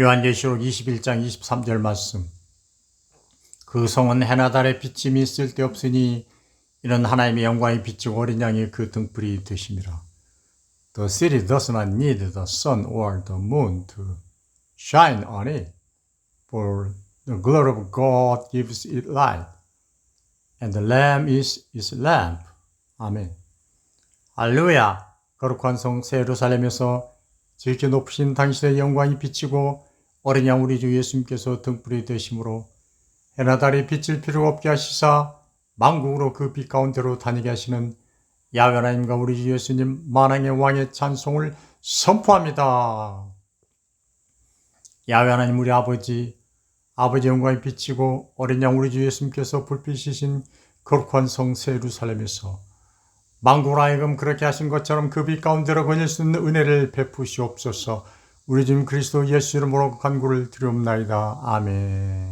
요한계시록 21장 23절 말씀. 그 성은 해나 달의 비침이 쓸데없으니 이는 하나님의 영광이 비치고 어린 양의 그 등불이 되심이라. The city does not need the sun or the moon to shine on it, for the glory of God gives it light, and the Lamb is its lamp. 아멘. 할렐루야! 거룩한 성 세루살렘에서 지극히 높으신 당신의 영광이 비치고 어린 양 우리 주 예수님께서 등불이 되심으로 해나 달이 비칠 필요가 없게 하시사 만국으로 그 빛 가운데로 다니게 하시는 야훼 하나님과 우리 주 예수님 만왕의 왕의 찬송을 선포합니다. 야훼 하나님 우리 아버지 아버지 영광이 비치고 어린 양 우리 주 예수님께서 불빛이신 거룩한 성 세루살렘에서 만국을 하여금 그렇게 하신 것처럼 그 빛 가운데로 거닐 수 있는 은혜를 베푸시옵소서 우리 주님 그리스도 예수 이름으로 간구를 드리옵나이다. 아멘